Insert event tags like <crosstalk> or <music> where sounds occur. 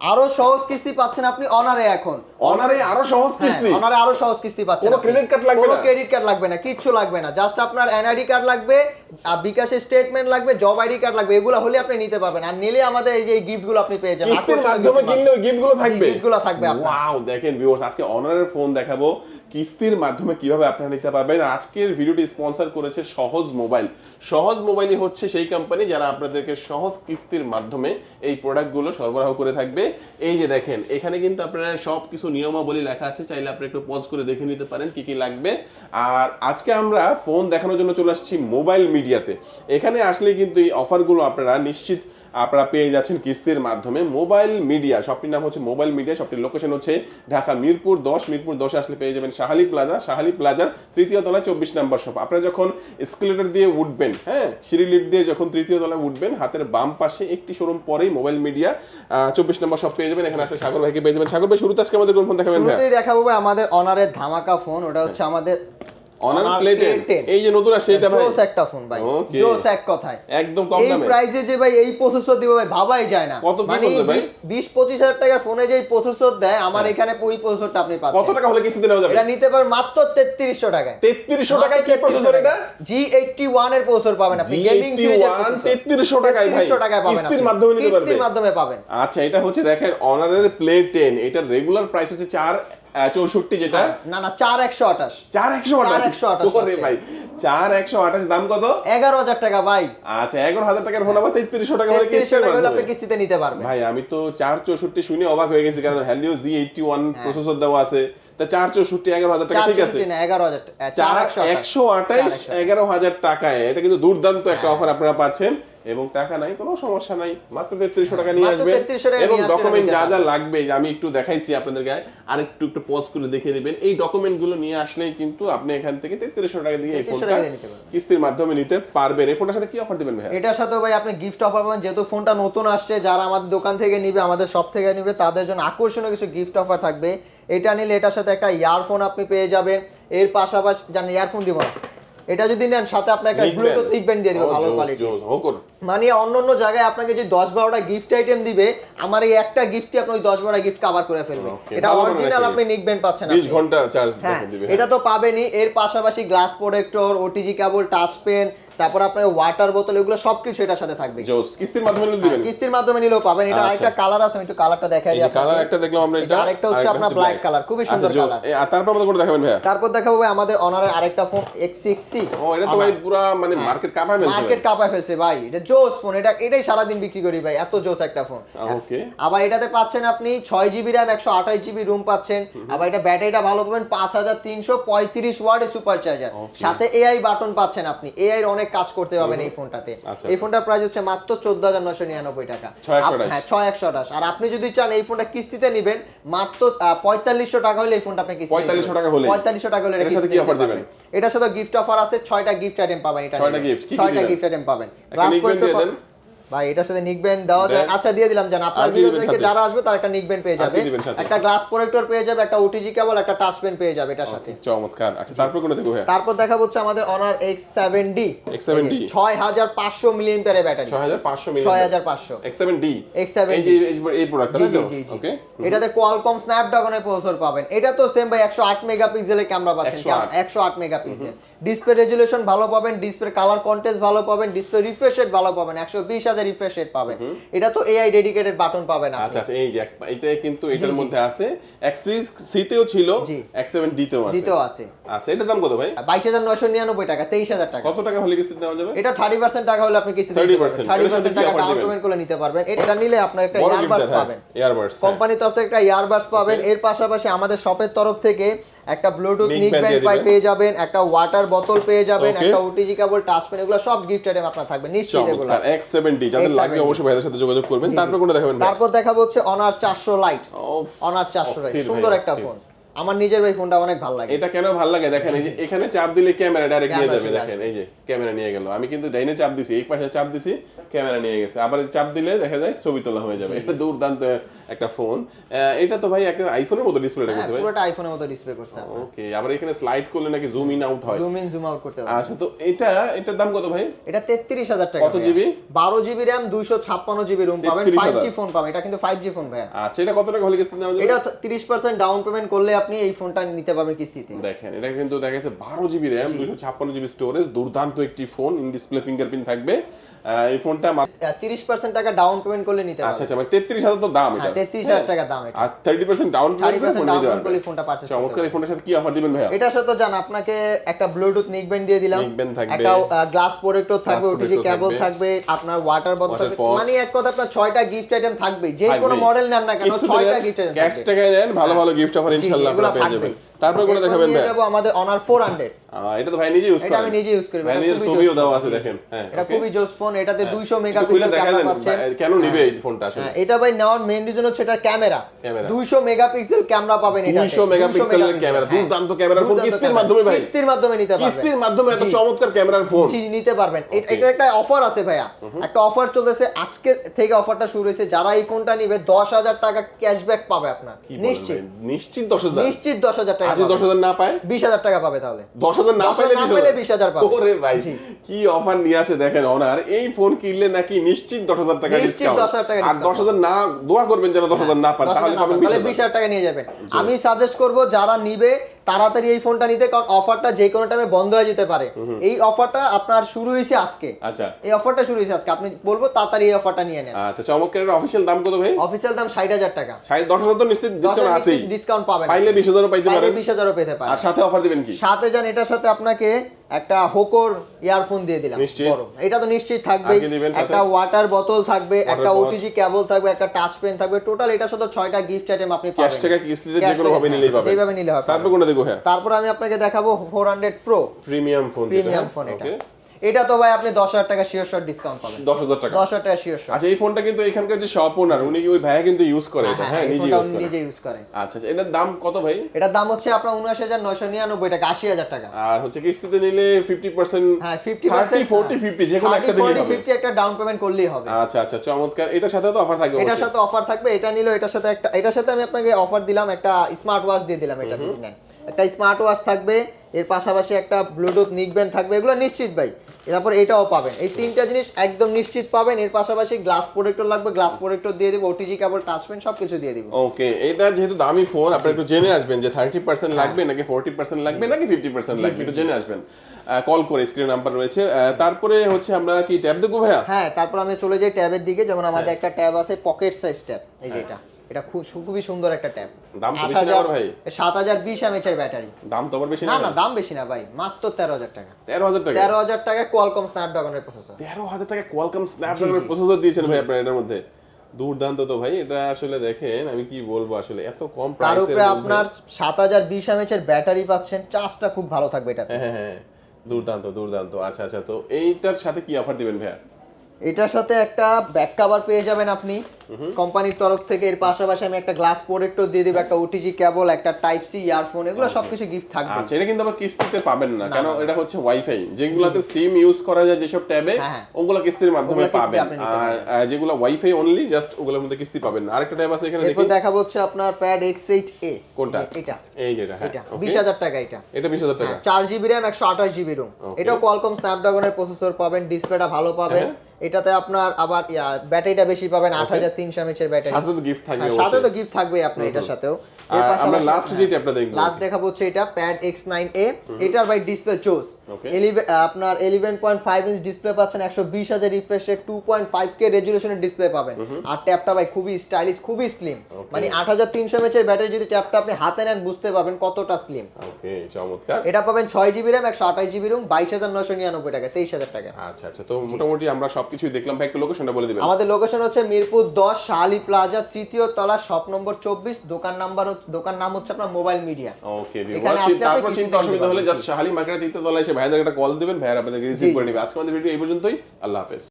আরও সহজ কিস্তি পাচ্ছেন আপনি অনারে এখন। অনারে আরও সহজ কিস্তি? অনারে আরও সহজ কিস্তি পাচ্ছেন কোনো credit card লাগবে কোনো না? ক্রেডিট কার্ড লাগবে না কিচ্ছু লাগবে না। জাস্ট আপনার এনআইডি কার্ড লাগবে আর বিকাশের স্টেটমেন্ট লাগবে জব আইডি কার্ড লাগবে এগুলো হলে আপনি নিতে পারবেন। আর নিলে আমাদের এই যে গিফটগুলো আপনি পেয়ে যাবেন। কিস্তির মাধ্যমে কিনলে ওই গিফটগুলো থাকবে। gift গুলো থাকবে ওয়াও দেখেন ভিউয়ার্স আজকে অনারের ফোন দেখাবো। কিস্তির মাধ্যমে কীভাবে আপনারা নিতে পারবেন। আজকের ভিডিওটি স্পন্সর করেছে সহজ মোবাইল সহজ মোবাইলই হচ্ছে সেই কোম্পানি যারা আপনাদেরকে সহজ কিস্তির মাধ্যমে এই প্রোডাক্টগুলো সরবরাহ করে থাকবে। এই যে দেখেন, এখানে কিন্তু আপনারা সব কিছু নিয়মাবলী লেখা আছে, চাইলে আপনি একটু পজ করে দেখে নিতে পারেন কি কি লাগবে। আর আজকে আমরা ফোন দেখানোর জন্য চলে আসছি মোবাইল মিডিয়াতে এখানে আসলে কিন্তু এই অফারগুলো আপনারা নিশ্চিত আপনারা পেয়ে যাচ্ছেন কিস্তির মাধ্যমে মোবাইল মিডিয়া। শপটির নাম হচ্ছে মোবাইল মিডিয়া। শপটির লোকেশন হচ্ছে ঢাকা মিরপুর দশ। মিরপুর দশে আসলে পেয়ে যাবেন শাহালি প্লাজা। শাহালি প্লাজার তৃতীয় তলায় চব্বিশ নম্বর শপ আপনারা যখন এসকেলেটর দিয়ে উঠবেন হ্যাঁ সিঁড়ি লিফট দিয়ে যখন তৃতীয় তলায় উঠবেন, হাতের বাম পাশে একটি শোরুম পরেই মোবাইল মিডিয়া চব্বিশ নম্বর শপ পেয়ে যাবেন। এখানে আসলে সাগর ভাইকে পেয়ে যাবেন। সাগর ভাই, শুরুতে আজকে আমাদের কোন ফোন দেখাবেন দেখাবো আমাদের অনারের ধামাকা ফোন ওটা হচ্ছে আমাদের অনার Honor প্লে Play 10 এই যে নতুন আসছে এটা ভাই? জোস একটা ফোন ভাই জোস এক কথায়। একদম কম এই প্রাইসে যে ভাই এই প্রসেসর দিবে ভাই ভাবাই যায় না। কত কি বলছে ভাই? বিশ পঁচিশ হাজার ফোনে যে প্রসেসর দেয় আমার এখানে ওই প্রসেসরটা আপনি কত টাকা হলে কিস্তিতে নেওয়া যাবে? এটা নিতে পারেন মাত্র তেত্রিশশো টাকায়। তেত্রিশশো টাকায় কি প্রসেসর এটা? এর প্রসেসর পাবেন আপনি গেমিং G81 3300 টাকায় ভাই। টাকায় পাবেন কিস্তির মাধ্যমে নিতে পারবে। কিস্তির মাধ্যমে পাবেন। আচ্ছা এটা হচ্ছে দেখেন অনারের প্লে টেন এটার রেগুলার প্রাইস হচ্ছে চার চৌষট্টি যেটা? না না চার একশো আঠাশ। চার একশো আঠাশ? 4128 ভাই চার একশো আঠাশ দাম কত? এগারো হাজার টাকা ভাই। আচ্ছা এগারো হাজার টাকার ফোন আবার তেত্রিশশো টাকা হলে মাধ্যমে। কিস্তিতে নিতে পারবেন। ভাই আমি তো চার চৌষট্টি শুনে অবাক হয়ে গেছি কারণ Helio G eighty one processor দেওয়া আছে। তা চার চৌষট্টি এগারো হাজার টাকা ঠিক আছে? চার একশো আঠাইশ এগারো হাজার টাকায়। এটা কিন্তু দুর্দান্ত একটা হ্যাঁ। অফার আপনারা পাচ্ছেন। এবং টাকা নাই কোনো সমস্যা নাই। মাত্র তেত্রিশশো টাকা নিয়ে মাত্র আসবেন 3300 টাকা এবং ডকুমেন্ট যা যা লাগবে আমি একটু দেখাইছি আপনাদেরকে আর একটু একটু পজ করে দেখে নেবেন। এই ডকুমেন্টগুলো নিয়ে আসলেই কিন্তু আপনি এখান থেকে তেত্রিশশো টাকা দিয়ে এই ফোনটা। কিস্তির মাধ্যমে নিতে পারবেন। এই ফোনটার সাথে কি অফার দিবেন ভাই এটার সাথে ভাই আপনি গিফট অফার পাবেন। যেহেতু ফোনটা নতুন আসছে যারা আমাদের দোকান থেকে নিবে আমাদের সব থেকে নিবে তাদের জন্য আকর্ষণীয় কিছু গিফট অফার থাকবে। এটা নিলে এটার সাথে একটা ইয়ারফোন আপনি পেয়ে যাবেন। এর পাশাপাশি জানেন ইয়ারফোন দিব না। এটা যদি নেন সাথে আপনার একটা। ব্লুটুথ লিখবেন দিয়ে দিবে ভালো কোয়ালিটি। মানে অন্য অন্য জায়গায় আপনাকে যে দশ বারোটা গিফট আইটেম দিবে আমার এই একটা গিফটই আপনি ওই দশ বারোটা গিফট কভার করে ফেলবে এটা অরিজিনাল। আপনি নিকবেন পাচ্ছেন বিশ। ঘণ্টা চার্জ হ্যাঁ দিবে এটা তো পাবেনই এর পাশাপাশি glass protector OTG cable touch pen তারপর আপনার ওয়াটার বোতল এগুলো সবকিছু এটার সাথে থাকবে। জোস কিস্তির মাধ্যমে নিলে দিবেন। কিস্তির মাধ্যমে নিলেও পাবেন। এটা আচ্ছা। আরেকটা কালার আছে আমি একটু কালারটা দেখাই দিই যে কালার একটা দেখলাম আমরা এটা আরেকটা হচ্ছে আপনার ব্ল্যাক কালার খুবই সুন্দর আচ্ছা জোস কালার আর তারপর আমাদের কোনটা দেখাবেন ভাইয়া। তারপর দেখাবো ভাই আমাদের অনারের আরেকটা ফোন X6C ও এটা তো ভাই পুরা মানে মার্কেট কাঁপায় ফেলছে মার্কেট কাঁপায় ফেলছে ভাই। এটা জোস ফোন এটা এটাই সারাদিন বিক্রি করি ভাই এত জোস একটা ফোন ওকে আবার এটাতে পাচ্ছেন আপনি ছয় জিবি র্যাম একশো আঠাশ জিবি রুম পাচ্ছেন। আবার এটা ব্যাটারিটা ভালো পাবেন পাঁচ হাজার তিনশো পঁয়ত্রিশ ওয়ার্ডের সুপার চার্জার. সাথে এআই বাটন পাচ্ছেন আপনি। এআই এর অনেক কাজ করতে পারবেন এই ফোনটাতে। আচ্ছা, এই ফোনটার প্রাইস হচ্ছে মাত্র চোদ্দ হাজার নয়শো নিরানব্বই টাকা। হ্যাঁ ছয় একশো আঠাশ। আর আপনি যদি চান এই ফোনটা কিস্তিতে নিবেন মাত্র পঁয়তাল্লিশশো টাকা হলে এই ফোনটা আপনি কিস্তি 4500 টাকা হলে? পঁয়তাল্লিশশো টাকা হলে এটা এটার সাথে গিফট অফার আছে ছয়টা গিফট আইটেম পাবেন এটা ছয়টা গিফট আইটেম পাবেন। ভাই এটার সাথে নিকবেন দেওয়া যায়। আচ্ছা দিয়ে দিলাম জান আপনার ভিডিও থেকে যারা আসবে তার একটা নিকবেন পেয়ে যাবে? একটা গ্লাস প্রোটেক্টর পেয়ে যাবে একটা ওটিজি কেবল একটা টাচ পেন পেয়ে যাবে এটার সাথে। চমৎকার। আচ্ছা তারপর কোনটা দেখো তারপর দেখা হচ্ছে আমাদের honour x seven D X7D ছয় হাজার পাঁচশো মিলিয়ন পেয়ারের ব্যাটারি ছয় হাজার পাঁচশো মিলি ছয় হাজার পাঁচশো। X7D X7D এই যে এই- প্রোডাক্টটা তো। ওকে এটাতে কোয়ালকম স্ন্যাপড্রাগনের প্রসেসর পাবেন। এটা তো সেম ভাই একশো আট মেগাপিক্সেলের ক্যামেরা পাচ্ছেন। 108 একশো আট মেগাপিক্সেল ডিসপ্লে রেজুলেশন ভালো পাবেন ডিসপ্লে কালার কন্টেস্ট ভালো পাবেন ডিসপ্লে রিফ্রেশ রেট ভালো পাবেন একশো বিশ হাজার রিফ্রেশ রেট পাবেন এটা তো এআই ডেডিকেটেড বাটন পাবেন আপনি। আচ্ছা আচ্ছা এই যে এইটা কিন্তু এটার মধ্যে আছে। X6 সিতেও ছিল জি। X7D তেও আছে। দ্বিতীয় আছে। আচ্ছা এটার দাম কত ভাই? বাইশ হাজার নয়শো নিরানব্বই টাকা তেইশ হাজার টাকা। কত টাকা হলে কিস্তিতে দেওয়া যাবে? এটা থার্টি পার্সেন্ট টাকা হলে আপনি কিস্তি 30% থার্টি এটার সাথে পার্সেন্ট কি টাকা offer ডাউন পেমেন্ট করে নিতে পারবেন। এটা নিলে আপনার একটা বড় ইয়ারবাস পাবেন। এয়ারবাডস কোম্পানির তরফ থেকে একটা ইয়ারবাস পাবেন। এর পাশাপাশি আমাদের শপের তরফ থেকে একটা ব্লুটুথ নিক ব্যান্ড পাই পেয়ে যাবেন একটা ওয়াটার বোতল পেয়ে যাবেন একটা ওটিজি কেবল টাচ পেন এগুলো সব গিফট আইটেম আপনার থাকবে নিশ্চিত এগুলো। চমৎকার X7D যাদের লাগবে অবশ্যই ভাইদের সাথে যোগাযোগ করবেন তারপর কোনটা দেখাবেন তারপর দেখাবো হচ্ছে অনার চারশো লাইট অনার চারশো লাইট সুন্দর একটা ফোন আমার নিজের ভাই ফোনটা অনেক ভালো লাগে। এটা কেন ভালো লাগে? দেখেন এই যে <laughs> এখানে চাপ দিলে ক্যামেরা ডাইরেক্ট নিয়ে যাবে দেখেন এই যে ক্যামেরা নিয়ে গেল। আমি কিন্তু ডাইনে চাপ দিছি এই পাশে চাপ দিছি ক্যামেরা নিয়ে গেছে। আবার চাপ দিলে দেখা যায় ছবি তোলা হয়ে যাবে। এটা দুর্দান্ত একটা ফোন। এটা তো ভাই একটা আইফোনের মতো ডিসপ্লেটা হ্যাঁ, করছে ভাই। পুরোটা আইফোনের মতো ডিসপ্লে করছে ওকে আবার এখানে স্লাইড করলে নাকি জুম ইন আউট হয়। জুম ইন জুম আউট করতে পারবেন আচ্ছা তো এটা এটার দাম কত ভাই? এটা তেত্রিশ হাজার টাকা কত GB? বারো জিবি র্যাম দুইশো ছাপ্পান্ন জিবি রুম পাবেন। 33,000 ফাইভ জি ফোন পাবেন। এটা কিন্তু ফাইভ জি ফোন ভাইয়া। আচ্ছা এটা কত টাকা হলে কিস্তি দেওয়া যাবে? এটা তিরিশ পার্সেন্ট ডাউন পেমেন্ট করলে আপনি এই ফোনটা নিতে পারবেন কিস্তিতে। দেখেন এটা কিন্তু দেখা গেছে বারো জিবি র্যাম দুশো ছাপ্পান্ন জিবি স্টোরেজ দুর্দান্ত একটি ফোন ইন ডিসপ্লে ফিঙ্গারপ্রিন্ট থাকবে। এই ফোনটা মা- তিরিশ পার্সেন্ট টাকা ডাউন পেমেন্ট করলে নিতে আচ্ছা পারবেন আচ্ছা মানে তেত্রিশ হাজার তো দাম এটা। হ্যাঁ তেত্রিশ হাজার টাকা দাম এটা। আর থার্টি পার্সেন্ট ডাউন পেমেন্ট করে ফোন নিতে ফোনটা পারচেস চমৎকার এই ফোনের সাথে কি অফার দিবেন ভাইয়া? এটার সাথে জান আপনাকে একটা ব্লুটুথ নিকব্যান্ড দিয়ে দিলাম। থাকবে। একটা গ্লাস প্রোটেক্টর থাকবে ওটিজি কেবল থাকবে। আপনার ওয়াটার Water থাকবে। মানে এক কথা আপনার ছয়টা গিফট আইটেম থাকবে। যে কোনো মডেল নেন না কেন কিস্তিতে ছয়টা গিফট আইটেম ক্যাশ টাকায় নেন ভালো ভালো গিফট অফার ইনশাআল্লাহ আপনারা পেয়ে যাবেন। তারপর কোনটা দেখাবেন ভাই? যাব আমাদের অনার ফোর হান্ড্রেড এটা তো ভাই নিজে ইউজ এটা আমি নিজে ইউজ করি ভাই নিজের ছবিও ফোন। আছে দেখেন। হ্যাঁ এটা খুবই জোস ফোন এটাতে দুইশো একটু খুলে মেগাপিক্সেল ক্যামেরা পাচ্ছেন কেন নিবে এই ফোনটা আসলে? হ্যাঁ, এটা ভাই নেওয়ার মেইন রিজন হচ্ছে এটা ক্যামেরা ক্যামেরা। 200 মেগাপিক্সেল ক্যামেরা পাবেন এটা 200 মেগাপিক্সেলের ক্যামেরা দুর্দান্ত ক্যামেরার ফোন কিস্তির মাধ্যমে ভাই। কিস্তির মাধ্যমে নিতে পারবেন। কিস্তির মাধ্যমে এত চমৎকার ক্যামেরার ফোন জি নিতে পারবেন। এটা একটা অফার আছে ভাইয়া। একটা অফার চলতেছে। আজকে থেকে অফারটা শুরু হয়েছে। যারা এই ফোনটা নিবে দশ হাজার টাকা ক্যাশব্যাক পাবে আপনার। নিশ্চিত। নিশ্চিত দশ হাজার। নিশ্চিত দশ হাজার টাকা আজকে দশ হাজার না পায়? বিশ হাজার টাকা পাবে তাহলে। দশ হাজার না পাইলে 20,000 পাবে। ওরে ভাই কি অফার নিয়ে আসে দেখেন অনার এই ফোন কিনলে নাকি নিশ্চিত দশ হাজার টাকা নিশ্চিত ডিসকাউন্ট 10,000 টাকা আর না দোয়া করবেন যেন দশ হাজার না পান তাহলে পাবেন টাকা নিয়ে যাবেন। আমি সাজেস্ট করব যারা নিবে তাড়াতাড়ি এই ফোনটা নিতে কারণ অফারটা যে কোনো টাইমে বন্ধ হয়ে যেতে পারে। এই অফারটা আপনার শুরু হয়েছে আজকে। আচ্ছা। এই অফারটা শুরু হয়েছে আজকে। আপনি বলব তাড়াতাড়ি এই অফারটা নিয়ে নেন। আচ্ছা চমৎকারের অফিসিয়াল দাম কত ভাই? অফিসিয়াল দাম ষাট হাজার টাকা। সাড়ে দশ হাজার তো নিশ্চিত ডিসকাউন্ট আছেই। ডিসকাউন্ট পাবেন। পাইলে বিশ হাজারও পাইতে পারেন। বিশ হাজারও পেতে পারেন। আর সাথে অফার দিবেন কি? সাথে জান এটার সাথে আপনাকে একটা হোকর ইয়ারফোন দিয়ে দিলাম গরম। বড়। এটা তো নিশ্চয়ই থাকবে? একটা ওয়াটার বোতল থাকবে একটা ওটিজি কেবল থাকবে একটা টাচ পেন থাকবে। টোটাল এটা শুধু ছয়টা গিফট আইটেম আপনি ক্যাশ পাবেন। টাকা কিস্তিতে যে কোনো ভাবে নিলেই পাবেন। যেভাবে নিলে হবে। তারপর কোনটা দেখো হ্যাঁ? তারপর আমি আপনাকে দেখাবো four hundred pro premium phone যেটা প্রিমিয়াম ফোন এটা। এটা তো ভাই আপনি দশ হাজার টাকা শিওর শট ডিসকাউন্ট পাবেন। দশ হাজার টাকা। দশ হাজার টাকা শিওর শট আচ্ছা এই ফোনটা কিন্তু এখানকার যে শপ ওনার উনি ওই ভাইয়া কিন্তু ইউজ করে এটা? হ্যাঁ নিজে ইউজ করে। নিজে ইউজ করে। আচ্ছা আচ্ছা এটার দাম কত ভাই? এটার দাম হচ্ছে আপনার উনআশি হাজার নয়শো নিরানব্বই টাকা আশি হাজার টাকা। আর হচ্ছে কিস্তিতে নিলে ফিফটি পার্সেন্ট হ্যাঁ ফিফটি থার্টি ফোর্টি ফিফটি যে কোনো একটা হবে। ফিফটি একটা ডাউন পেমেন্ট করলেই হবে। আচ্ছা আচ্ছা চমৎকার। এটার সাথে তো অফার থাকবে এটার সাথে অফার থাকবে এটা নিলো এটার সাথে একটা এটার সাথে আমি আপনাকে অফার দিলাম একটা স্মার্ট ওয়াচ দিয়ে দিলাম এটা যদি নেন একটা স্মার্ট ওয়াচ থাকবে এর পাশাপাশি একটা ব্লুটুথ নিকব্যান্ড থাকবে এগুলো নিশ্চিত ভাই। তারপর এটাও পাবেন। এই তিনটা জিনিস একদম নিশ্চিত পাবেন। এর পাশাপাশি গ্লাস প্রোটেক্টর লাগবে গ্লাস প্রোটেক্টর দিয়ে দেবো ওটিজি কেবল টাচপেন সব কিছু দিয়ে দিব। ওকে এটা যেহেতু দামি ফোন আপনি একটু জেনে আসবেন যে থার্টি পার্সেন্ট লাগবে নাকি ফোর্টি পার্সেন্ট লাগবে নাকি ফিফটি পার্সেন্ট লাগবে একটু জেনে আসবেন। কল করে স্ক্রিন নাম্বার রয়েছে। তারপরে হচ্ছে আমরা কি ট্যাব দেখব ভাইয়া? হ্যাঁ তারপর আমি চলে যাই ট্যাবের দিকে। যেমন আমাদের একটা ট্যাব আছে পকেট সাইজ ট্যাব এই যে এটা খুব খুবই সুন্দর একটা ট্যাব দাম তো বেশি না ভাই? সাত হাজার বিশ এমএচ এর ব্যাটারি দাম তো আবার বেশি না না না দাম বেশি না ভাই। মাত্র তেরো হাজার টাকা। তেরো হাজার টাকা? তেরো হাজার টাকা কোয়ালকম স্ন্যাপড্রাগনের প্রসেসর তেরো হাজার টাকা কোয়ালকম স্ন্যাপড্রাগনের প্রসেসর দিয়েছেন ভাই আপনার এটার মধ্যে। দুর্দান্ত তো ভাই এটা আসলে দেখেন আমি কি বলব আসলে এত কম প্রাইসে তার উপরে আপনার সাত হাজার বিশ এর ব্যাটারি পাচ্ছেন চার্জটা খুব ভালো থাকবে এটাতে। হ্যাঁ হ্যাঁ হ্যাঁ। দুর্দান্ত দুর্দান্ত। আচ্ছা আচ্ছা তো এইটার সাথে কি অফার দিবেন ভাইয়া? এটার সাথে একটা ব্যাক কভার পেয়ে যাবেন আপনি। কোম্পানির তরফ থেকে। এর পাশাপাশি আমি একটা গ্লাস প্রোটেক্টর দিয়ে দিব একটা ওটিজি কেবল একটা টাইপ সি ইয়ারফোন এগুলো সবকিছু গিফট থাকবে। আচ্ছা এটা কিন্তু আবার কিস্তিতে পাবেন না কারণ এটা হচ্ছে ওয়াইফাই যেগুলোতে সিম ইউজ করা যায় যেসব ট্যাবে হ্যাঁ, হ্যাঁ। ওগুলো কিস্তির মাধ্যমে পাবেন। আর যেগুলো ওয়াইফাই অনলি জাস্ট ওগুলোর মধ্যে কিস্তি পাবেন না। আরেকটা ট্যাব আছে এখানে এরপর দেখি। দেখাবো হচ্ছে আপনার প্যাড এক্স এইট এ কোনটা? এটা। এই যেটা হ্যাঁ এটা okay। বিশ হাজার টাকা এটা। এটা বিশ হাজার টাকা। হ্যাঁ, চার জিবি র্যাম একশো আঠাশ জিবি রুম. এটাও কোয়ালকম স্ন্যাপড্রাগনের প্রসেসর পাবেন ডিসপ্লেটা ভালো পাবেন। হ্যাঁ। এটাতে আপনার আবার ব্যাটারিটা বেশি পাবেন আট হাজার তিনশো এমএচ এর ব্যাটারি সাথে তো গিফট থাকবে হ্যাঁ, সাথে তো গিফট থাকবে আপনার এটার সাথেও। আমরা লাস্ট যে ট্যাবটা দেখব লাস্ট দেখাবো হচ্ছে এটা প্যাড এক্স নাইন এ এটার বাই ডিসপ্লে চোস আপনার eleven point five inch display পাচ্ছেন রিফ্রেশে ডিসপ্লে পাবেন। আর ট্যাবটা ভাই খুবই স্টাইলিশ খুবই স্লিম মানে আট হাজার এর ব্যাটারি যদি ট্যাবটা আপনি হাতে নেন বুঝতে পারবেন কতটা স্লিম ওকে চমৎকার। এটা পাবেন ছয় জিবি র্যাম একশো আঠাশ জিবি রুম বাইশ হাজার নশো নিরানব্বই টাকা তেইশ হাজার টাকা। আচ্ছা আচ্ছা তো মোটামুটি আমরা সবকিছুই দেখলাম। ভাই একটু লোকেশনটা বলে দিবেন। আমাদের লোকেশন হচ্ছে মিরপুর দশ শাহালি প্লাজা তৃতীয় তলা শপ নম্বর চব্বিশ দোকান নাম্বার দোকান নাম হচ্ছে আপনার মোবাইল মিডিয়া। ওকে তারপর চিন্তা অসুবিধা হলে জাস্ট শাহালি মার্কেটের তৃতীয় তলায় এসে ভাইদের একটা কল দিবেন ভাইয়ারা আপনাদেরকে রিসিভ করে নেবে। আজকে আমাদের ভিডিও এই পর্যন্তই। আল্লাহ হাফেজ।